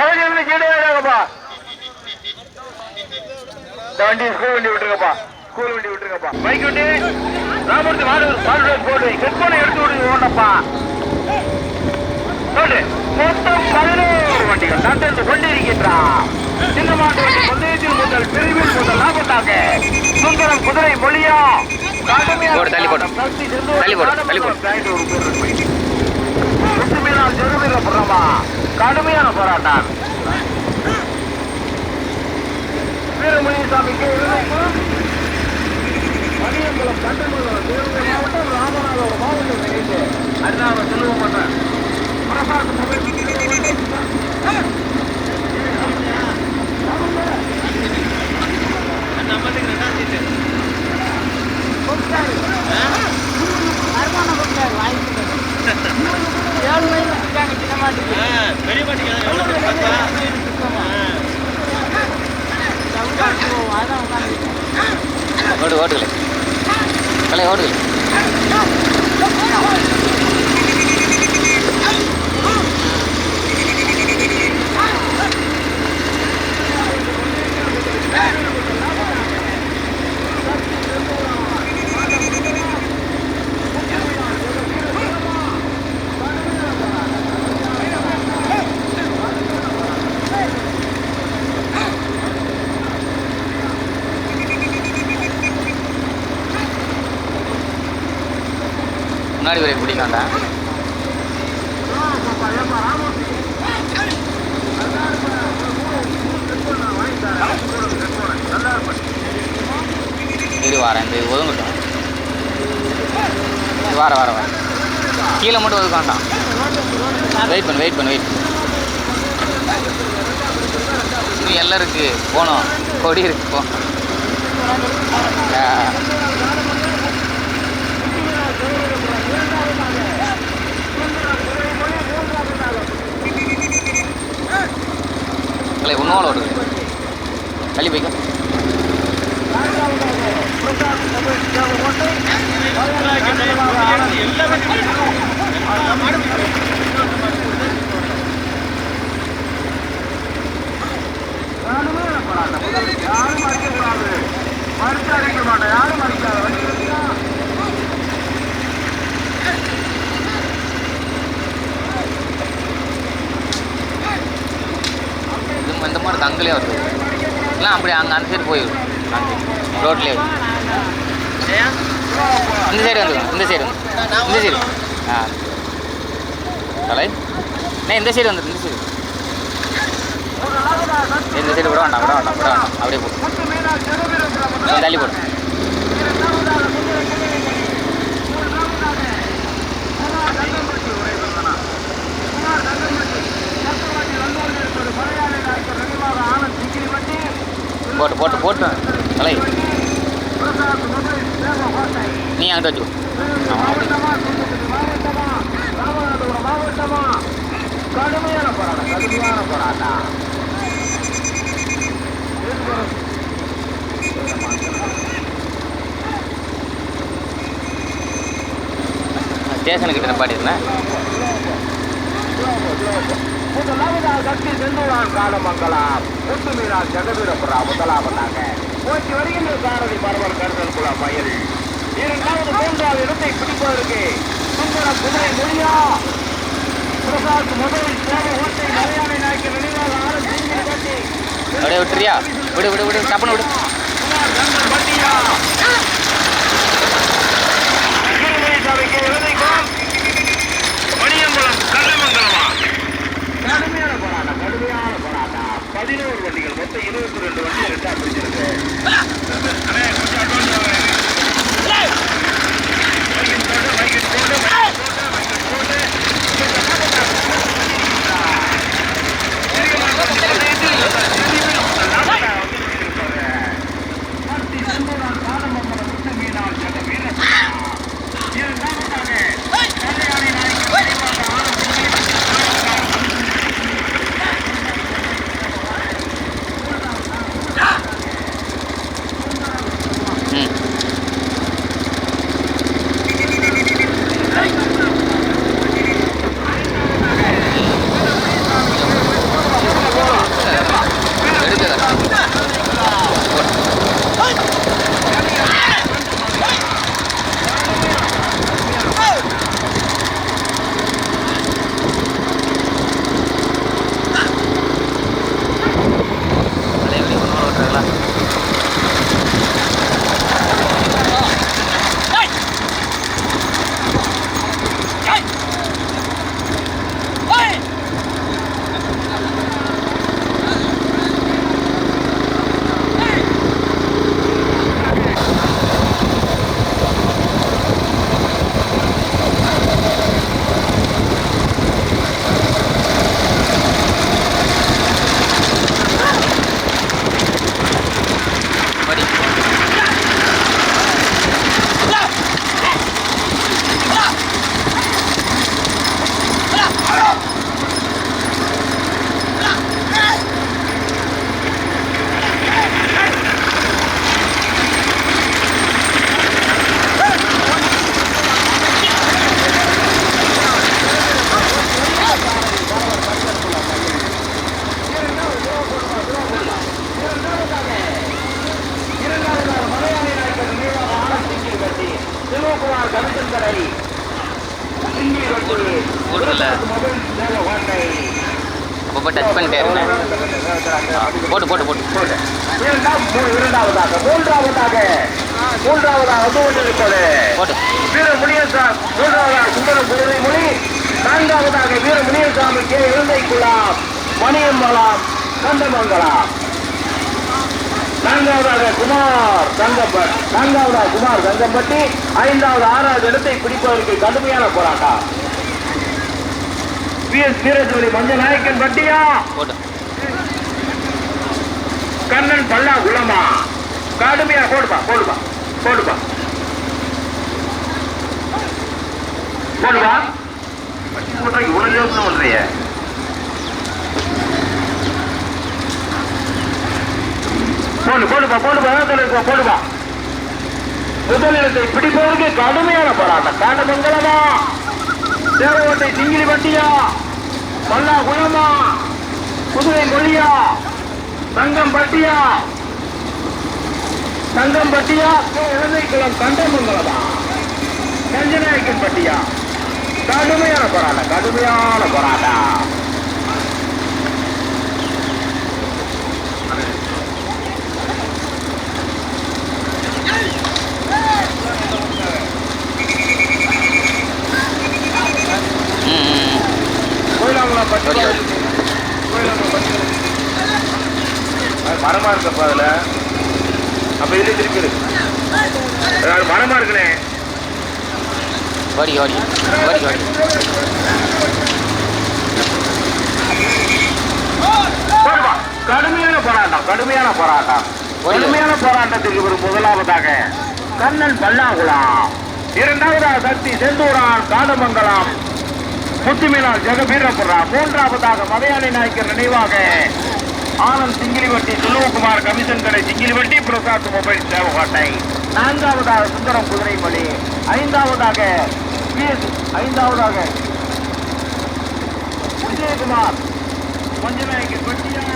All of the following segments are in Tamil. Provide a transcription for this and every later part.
கலைஞர்கள் கீழே இந்த வண்டி ஸ்கூல் வண்டி விட்டுருங்கப்பா. ஸ்கூல் வண்டி விட்டுருங்கப்பா. பைக் வண்டி. ராமூர்த்தி மாடு மாடு போடு. ஹெட்போனை எடுத்து விடுங்க ஓடப்பா. சொல்லு. மொத்தம் பதினோரு வண்டிகள். நகர்ந்து கொண்டிருக்கின்றான் சின்ன மாட்டு வண்டி பந்தயத்தில் முதல் பிரிவில் முதல் லாபத்தாக சுந்தரம் குதிரை மொழியா. போடு, தள்ளி போடு. தள்ளி போடு, தள்ளி போடு. சாய்ந்து ஒரு கடுமையான போராட்டம் வீரமணிசாமிக்கு மணியங்குளம் கண்டமங்கலம் தேவகை மாவட்டம் ராமநாதபுரம் மாவட்டம் இணைந்து அண்ணாவை செல்வம் பண்றேன் நம்ம ரெண்டாம் ஓடு ஓடுகளே. கலை ஓடுகளே. இது வாரேன் இந்த இது ஒதுங்கட்டும் வர வர வர கீழே மட்டும் ஒதுக்க வேண்டாம். வெயிட் பண்ணு வெயிட் பண்ணு வெயிட் இன்னும் எல்லாம் இருக்குது போனோம் கொடி இருக்கு போ. ஆ. இல்லை இன்னும் ஓடுது. தள்ளி போய்க்க யாரும் மறிக்கக்கூடாது மறுத்து அடிக்க மாட்டேன் யாரும் மறிக்காத வண்டி இருக்குதா? இது இந்த மாதிரி அங்கேயே வருது. இல்லை அப்படி அங்கே அந்த சைடு போயிடும். ரோட்லேயே இந்த சைடு வந்து இந்த சைடு வந்து. இந்த சைடு ஆ. கலை அண்ணே இந்த சைடு வந்து இந்த சைடு இந்த சைடு விட வேண்டாம் விட வேண்டாம் விட வேண்டாம். அப்படியே போடு தள்ளி போடு. போட்டு போட்டு போட்டு. கலை நீ அங்கிட்ட வச்சுக்கோ கடுமையான போராட்டம் கடுமையான போராட்டம் ஸ்டேஷனுக்கிட்ட நிப்பாட்டிருந்தேன். முதலாவதாக சக்தி செந்தூரான் காலமங்கலம். ஜெகவீரபுரா முதலாவதாக. போட்டி வருகின்ற சாரதி பரவல் கருதல் குல மயில். இரண்டாவது மூன்றாவது இடத்தை பிடிப்பதற்கு சுந்தர குதிரை மொழியா பிரசாத் முதல் சேவை ஓட்டை மலையாள நாய்க்கு நினைவாக ஆறு தீங்கில் கட்டி அப்படியே விட்டுறியா? விடு விடு விடு டப்புன்னு விடு. பட்டியா. இறுதிக்கும் மணியங்குளம் கள்ளமங்கலமா கடுமையான போராட்டம் கடுமையான போராட்டம் பதினோரு வண்டிகள். மொத்தம் இருபத்தி ரெண்டு வண்டி ரெண்டா பிடிச்சிருக்கு. போட்டு, போட்டு, மரங்களை இங்கே கொண்டு ஊர்ல. அப்பப்போ டச் பண்ணிட்டே இருந்தேன் போட்டு போட்டு போட்டு போட்டு இரண்டாவதாக மூன்றாவதாக மூன்றாவதாக வந்து கொண்டிருப்பது போட்டு வீர முனியசாமி மூன்றாவதாக சுந்தர குதிரை மொழி நான்காவதாக வீர முனியசாமி கே. இலந்தைக்குலாம் மணியம்பலம் கந்தமங்கலம் நான்காவதாக குமார் தங்கப்பட் நான்காவதாக குமார் தங்கம்பட்டி ஐந்தாவது ஆறாவது இடத்தை பிடிப்பதற்கு கடுமையான போராட்டம். பி. எஸ். வீரஜோதி மஞ்சள் நாயக்கன் பட்டியா? போட்டு கண்ணன் பல்லா குளமா கடுமையா போடுப்பா போடுப்பா போடுப்பா. போடுவா இவ்வளவு யோசனை போடு போடுப்பா போடுப்பா சொல்லிருப்பா போடுப்பா முதலிடத்தை பிடிப்பதற்கு கடுமையான போராட்டம். காண்டமங்கலமா தேவகோட்டை சிங்கிலி வட்டியா பல்லா குளமா? புதுவை மொழியா தங்கம் பட்டியா? தங்கம் பட்டியா? இலந்தைக்குளம் கண்டமங்கலமா கஞ்சநாயக்கன் பட்டியா? கடுமையான போராட்டம் கடுமையான போராட்டம் ம் ம், ம். கோயிலாங்குளம் பட்டி ஓடி, ஓடி. கோயிலாங்குளம் பட்டி அது மரமா இருக்கப்பா அதுல அப்ப இது இருக்குது இருக்கு மரமா இருக்குனே ஓடி ஓடி ஓடி ஓடி கடுமையான போராட்டம் கடுமையான போராட்டம். வலிமையான கடுமையான போராட்டத்துக்கு ஒரு முதலாவதாக கண்ணன் பல்லாகுலாம் இரண்டாவதாக சக்தி செந்தூரான் காதமங்கலம் முத்துமீனார் ஜெகபீரபுரம் மூன்றாவதாக மதையாளி நாயக்கர் நினைவாக ஆனந்த் சிங்கிலிவட்டி செல்வகுமார் கமிஷன் கடை சிங்கிலிவட்டி பிரசாத் மொபைல் சேவகோட்டை. நான்காவதாக சுந்தரம் குதிரைமொழி. ஐந்தாவதாக ஐந்தாவதாக விஜயகுமார். மஞ்சநாயக்கர் பட்டியா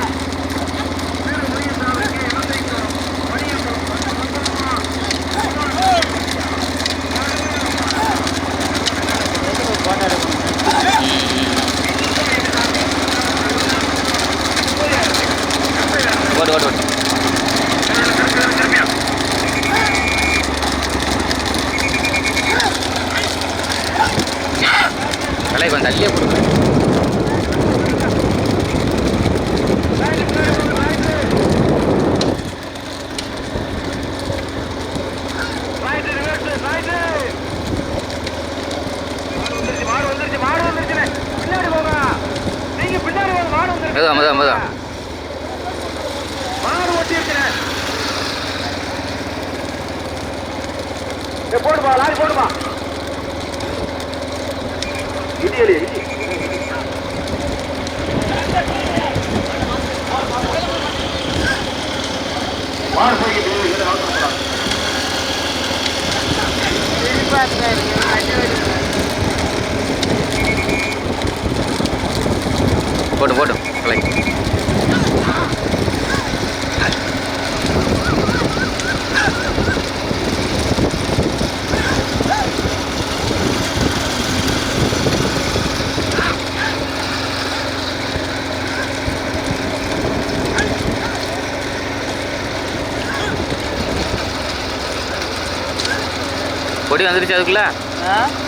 வந்துருச்சு அதுக்குள்ள?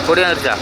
பொடி வந்துருச்சா?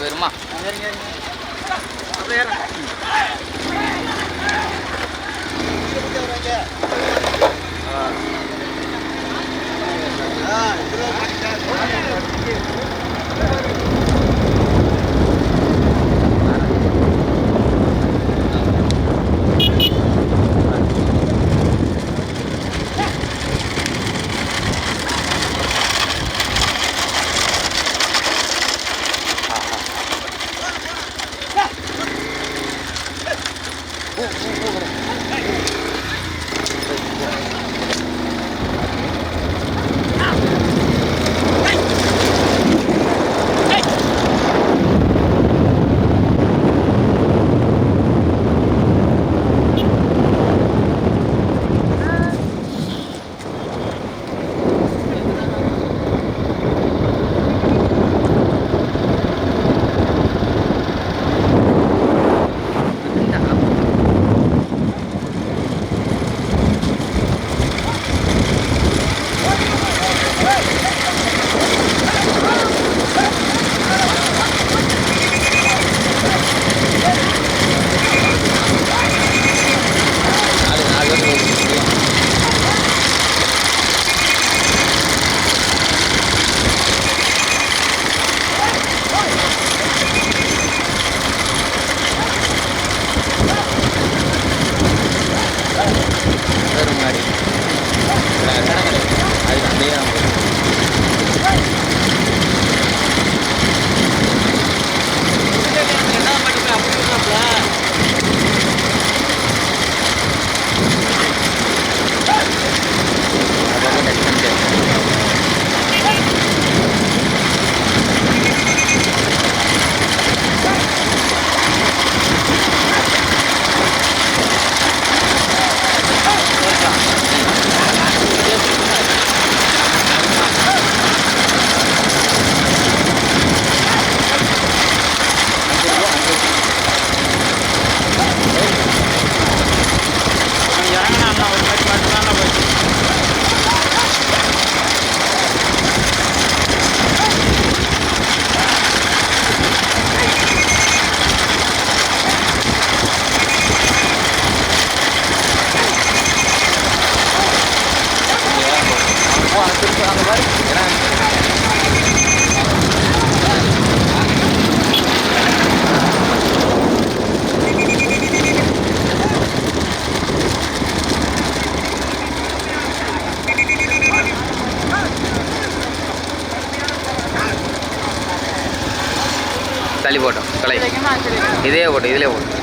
போயிட்டு போயிருமா ஆ அந்த மாதிரி ஏன்னா தள்ளி போட்டோம். கலை இதே போட்டோம் இதிலே போட்டோம்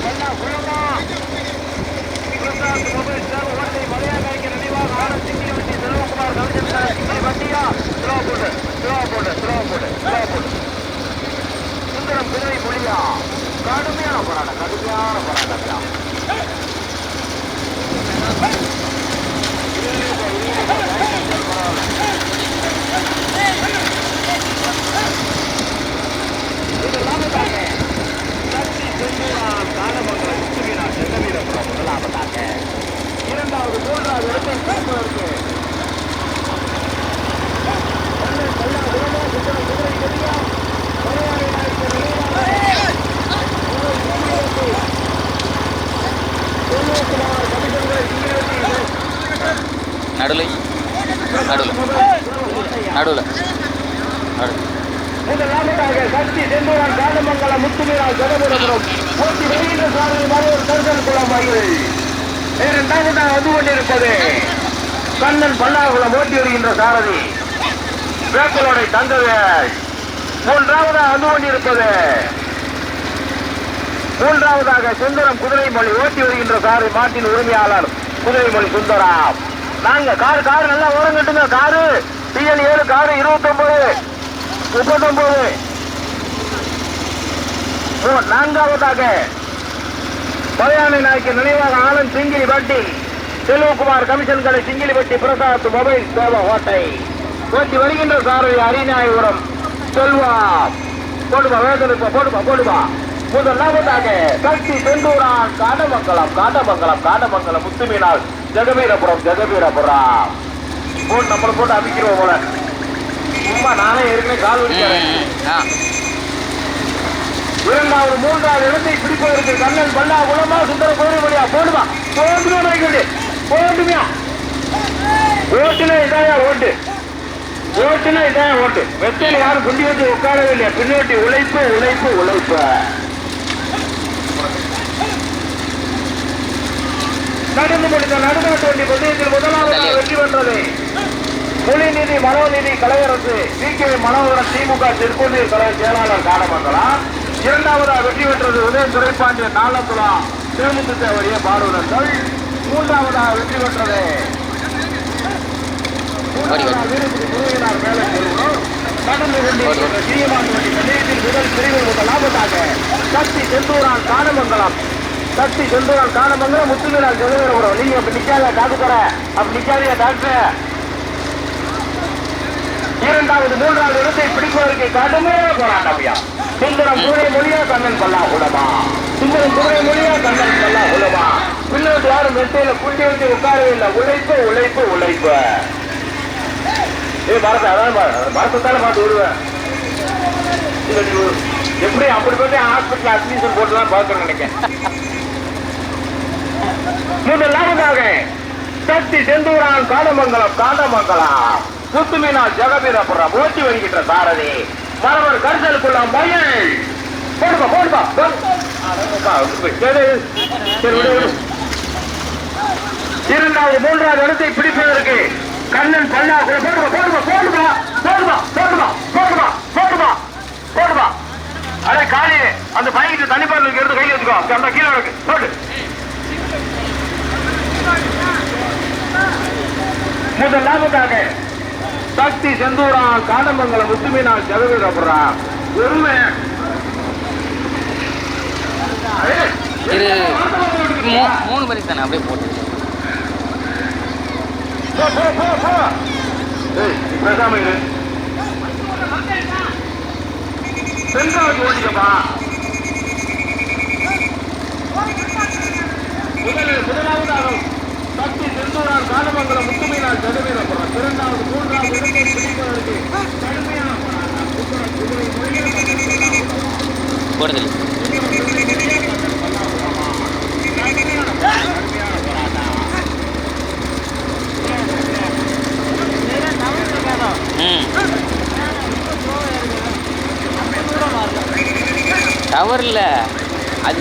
Thank you. ஸ்லோ போடு ஸ்லோ போட்டு ஸ்லோ போடு ஸ்லோ போடு சுந்தரம் குதிரை மொழியா கடுமையான போராட்டம் கடுமையான போராட்டம் Hey! தந்தது. மூன்றாவதாக வந்து கொண்டிருப்பது. மூன்றாவதாக சுந்தரம் குதிரைமொழி ஓட்டி வருகின்ற காரு மாட்டின் உரிமையாளர் குதிரைமொழி சுந்தரம். நாங்க காரு காரு நல்லா ஓரம் கட்டுங்க காரு. டிஎல் ஏழு காரு இருபத்தொன்பது முப்பத்தொன்பது மூ- நான்காவதாக பழையானை நாய்க்கு நினைவாக ஆனந்த் சிங்கிலி பட்டி செல்வகுமார் கமிஷன் கடை சிங்கிலிப்பட்டி பிரசாத் மொபைல் சேவை ஓட்டை ஓட்டி வருகின்ற சாரதி அரிநாயபுரம். செல்வா. போடுவா வேதனை போடுவா போடுவா. முதலாவதாக கட்சி செந்தூரான் காடமங்கலம் காடமங்கலம் காடமங்கலம் முத்துமீனால் ஜெகவீரபுரம் ஜெகவீரபுரம். போட்டு நம்மளை போட்டு அமைக்கிறோம் போல. சும்மா நானே ஏற்கனவே கால் வலிக்கிறேன் இரண்டாவது மூன்றாவது இடத்தை பிடிப்பதற்கு கண்ணன் பல்லா குளமா சுந்தர கோரிமணியா போடுமா வைக்கிறது போட்டுமையா ஓட்டுனா இதாயா ஓட்டு. ஓட்டுனா இதாயா ஓட்டு. வெத்தையில யாரும் குண்டி வச்சு உட்காரவே இல்லையா? பின்னோட்டி உழைப்பு உழைப்பு உழைப்பு. நடந்து முடிந்த நடுநாட்டு வண்டி பந்தயத்தில் முதலாவது வெற்றி பெற்றது. மொழிநிதி மனோநிதி கலையரசு. T K. மனோகரன் திமுக திருப்பூர் கலை செயலாளர் காணமங்கலம் இரண்டாவதாக வெற்றி பெற்றது உதய துரைப்பாண்டியன் நாலத்துலா. திருமுத்து தேவரிய பாடுவர்கள் மூன்றாவதாக வெற்றி பெற்றது மூன்றாவதாக வீரபுரி முருகனார் மேலே செல்வம். நடந்து கொண்டிருக்கிற சீமான் வண்டி பந்தயத்தில் முதல் பிரிவு முதலாவதாக சக்தி செந்தூரால் காணமங்கலம் சக்தி செந்தூரான் காணமங்கலம் முத்துமீனார் ஜெகவீரபுரம் நீங்க அப்ப நிக்காத காத்துக்கற அப்ப நிக்காதீங்க டாக்டர் இரண்டாவது மூன்றாவது இடத்தை பிடிப்பதற்கு கடுமையான போராட்டமையா சுந்தரம் குதிரை மொழியா கண்ணன் பல்லா குலமா சுந்தரம் குதிரை மொழியா கண்ணன் பல்லா குலமா பின்னோட்டு யாரும் வெட்டையில குட்டி வச்சு உட்காரவே இல்லை உழைப்பு உழைப்பு உழைப்பு ஏ மரத்தை அதான் மரத்தால பார்த்து விடுவேன். எப்படி அப்படி போய் ஹாஸ்பிட்டல் அட்மிஷன் போட்டு தான் பார்க்கணும் நினைக்கிறேன் முதலாவதாக சக்தி செந்தூரான் காடமங்கலம் காடமங்கலம். புத்துமீனா ஜெகபீரபுரம் ஓட்டி வருகின்ற சாரதி. மரவர் கரிசலுக்குள்ள மயில் போடுப்பா போடுப்பா சரி, இரண்டாவது மூன்றாவது இடத்தை பிடிப்பதற்கு கண்ணன் பல்லா போடுவா போடுவா போடுவா போடுவா போடுவா போடுவா போடுவா போடுவா அடே காளி அந்த பையன் தண்ணி பாட்டில் எடுத்து கையில் வச்சுக்கோ. அந்த கீழே இருக்கு போடு. முதலாவதாக சக்தி செந்தூரா காடமங்கலம் முத்துமீனால் ஜெகவீரபுரா ஒருமை இது மூணு மணி தானே அப்படியே போட்டு. போ, போ, போ, போ. ஏய், நீ பேசாம இரு. சென்றாவது ஓடிக்கப்பா முதலில் முதலாவதாக சக்தி செந்தூரார் காலமங்கலம் முத்துமீனார் ஜெகவீரபுரம் இரண்டாவது மூன்றாவது இடத்தை பிடிப்பதற்கு கடுமையான போடுதல் டவர் இல்லை. அது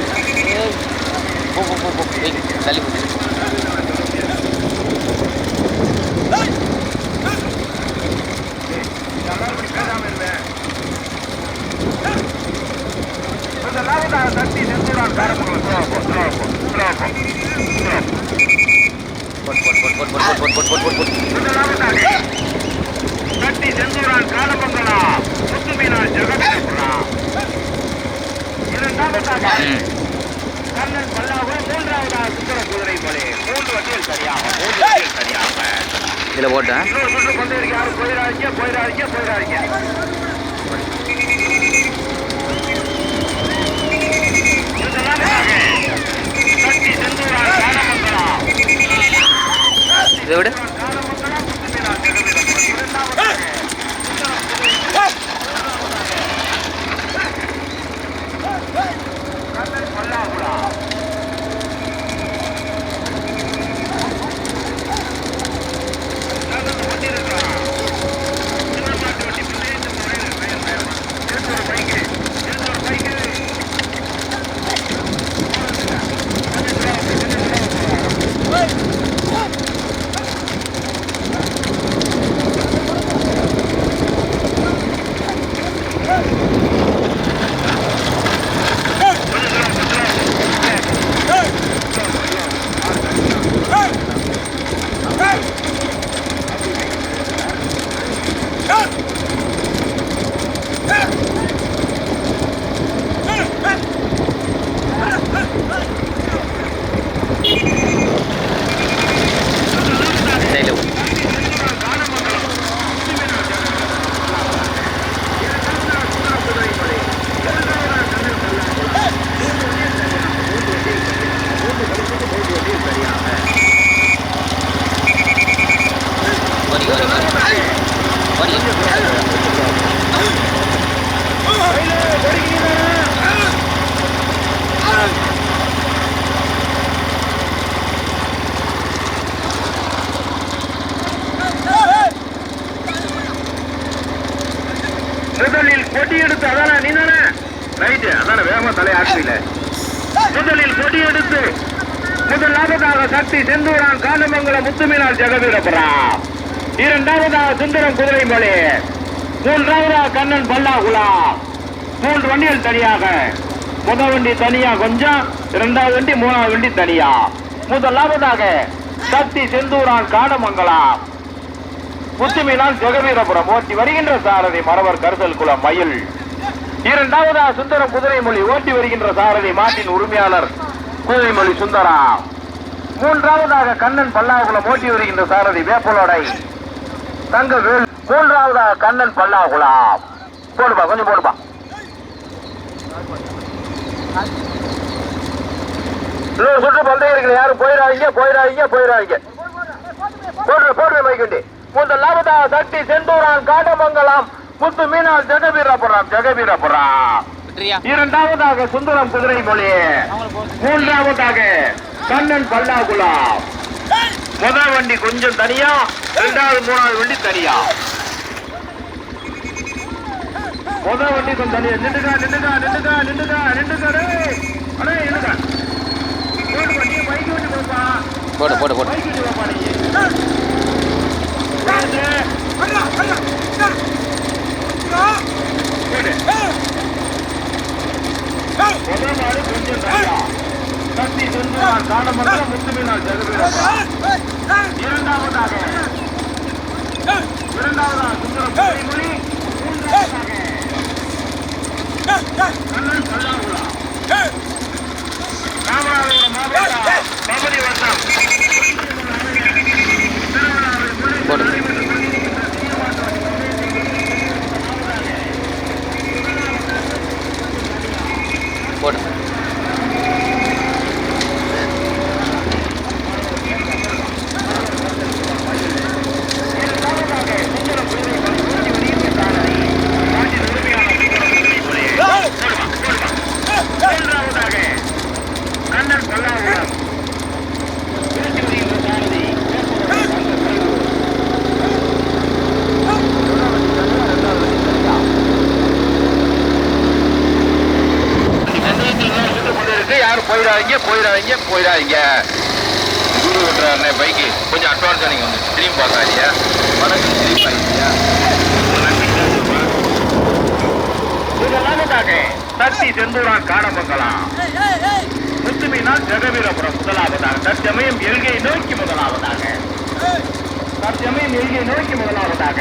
போ போ போ போ தள்ளி போ எல்லாரும் பேசாம இருவேன் முதலாவதாக சக்தி செந்தூரான் காரமங்கலம் துரோகம் துரோகம் துரோகம் கட்டி செந்தூரான் காலமங்கலா. முத்துமீனார் ஜெகத்ரா இரண்டாவதாக கண்ணன் பல்லாவு மூன்றாவதாக சுந்தர குதிரை மலை மூன்று வண்டியில் சரியாக மூன்று வண்டியில் சரியாக. இதில் போட்டேன் இன்னொரு சுற்று கொண்டு இருக்காரு போயிடாதீங்க போயிடாதீங்க. போயிடாதீங்க இதை விட. சுந்தரம் குதிரை மொழி மூன்றாவதாக கண்ணன் பல்லாகுலா மூன்று வண்டிகள் தனியாக. முதல் வண்டி தனியா கொஞ்சம் இரண்டாவது வண்டி மூணாவது வண்டி தனியா. முதலாவதாக சக்தி செந்தூரான் காடமங்கலா முத்துமீனால் ஜெகவீரபுரம் ஓட்டி வருகின்ற சாரதி மரவர் கருதல் குளம் மயில். இரண்டாவதா சுந்தரம் குதிரைமொழி ஓட்டி வருகின்ற சாரதி மாட்டின் உரிமையாளர் குதிரைமொழி சுந்தரா. மூன்றாவதாக கண்ணன் பல்லாகுளம் ஓட்டி வருகின்ற சாரதி வேப்பலோடை. தங்கவேல் மூன்றாவதாக கண்ணன் பல்லாகுளம் போடுப்பா கொஞ்சம் போடுப்பா. இன்னொரு சுற்று பந்தயம் இருக்கிற யாரும் போயிடாதீங்க போயிடாதீங்க போயிடாதீங்க போடுற போடுற மைக்கண்டி முதலாவதா சக்தி செந்தூரான் காடமங்கலம். முத்து மீனால் ஜெகவீரபுரம் ஜெகவீரபுரம். விட்டுறியா இரண்டாவதாக சுந்தரம் குதிரை மொழி. மூன்றாவதாக கண்ணன் பல்லாகுலாம் முதல் வண்டி கொஞ்சம் தனியா இரண்டாவது மூணாவது வண்டி தனியா? முதல் வண்டி கொஞ்சம் தனியா. நின்றுக்கா நின்றுக்கா நின்றுக்கா நின்றுக்கா நின்றுக்கா. அடே நின்றுக்கா போடு வண்டி பைக் வண்டி போப்பா. போடு போடு போடு. பைக் வண்டி போப்பா நீங்க முதல் நாள் கொஞ்சம் தனியா. சக்தி செந்தூரான் காணமங்கலம் முத்துமீனார் ஜெகவீரபுரம் இரண்டாவதாக இரண்டாவதாக சுந்தரம் மொழி மூன்றாவதாக கண்ணன் ராமநாதபுரம் மாவட்டம் பகுதி வட்டம் போடு மூன்றாவதாக கண்ணன் பல்லாகுளம் யாரும் போயிடாதீங்க போயிடாதீங்க குரு விட்டுறாருண்ணே பைக்கு கொஞ்சம் அட்வான்ஸாக நீங்கள் வந்து திரும்பி பார்க்காதீங்க. வணக்கம் திரும்பி பார்க்காதீங்க. இரண்டாவதாக சக்தி செந்தூரான் காணமங்கலம் முத்துமீனால் ஜெகவீரபுரம் முதலாவதாக தற்சமயம் எல்கை நோக்கி முதலாவதாக. தற்சமயம் எல்கை நோக்கி முதலாவதாக.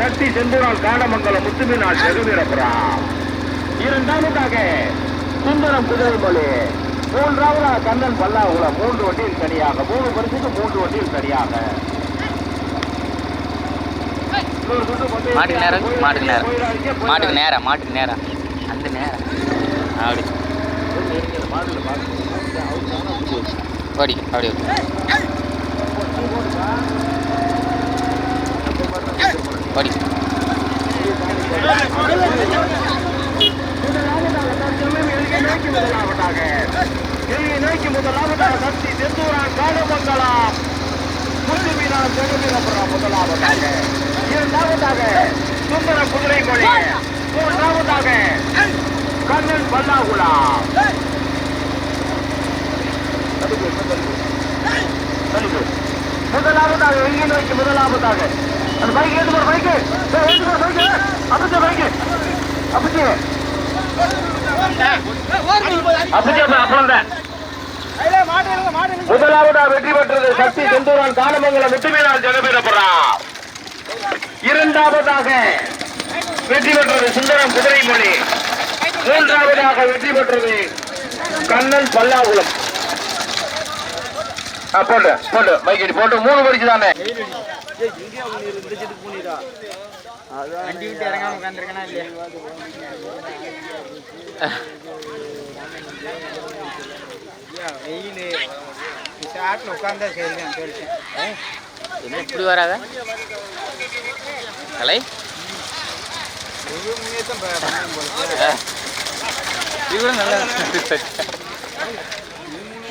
சக்தி செந்தூரான் காணமங்கலம் முத்துமீனால் ஜெகவீரபுரம். இரண்டாவதாக சுந்தரம் குதிரைமொழி மூன்றாவதாக கண்ணன் பல்லாகுளம் மூன்று வண்டியில் தனியாக மூணு பரிசுக்கு மூன்று வண்டியில் பந்தயம் மாட்டுக்கு நேரம் மாட்டுக்கு நேரம். மாட்டுக்கு நேரம் மாட்டுக்கு நேரம் அந்த நேரம் அப்படி ஓடி அப்படி ஓடி முதலாவதாக சக்தி செந்தூரான் காலமங்கலம் முத்துமீனா ஜெகமீனபுரம் முதலாவதாக இரண்டாவதாக சுந்தர குதிரை கொடி மூன்றாவதாக கண்ணன் பல்லாகுலா முதலாவதாக எங்கே நோக்கி முதலாவதாக அந்த பைக் ஏத்து போற பைக்கு ஏத்து போற பைக்கு அப்படி பைக்கு அப்படி அப்படி அப்புறம் தான் முதலாவதா வெற்றி பெற்றது சக்தி செந்தூரான் காலமங்கலம் முத்துமீனால் ஜெகபீரபுரா இரண்டாவதாக வெற்றி பெற்றது சுந்தரம் குதிரைமொழி. மூன்றாவதாக வெற்றி பெற்றது கண்ணன் பல்லாகுளம் போட்டு போட்டு மைக்கடி போட்டு மூணு பரிசு தானே. வண்டி விட்டு இறங்காம உட்காந்துருக்கனா இல்லையா? என்ன இப்படி வராத. கலை கூட நல்லா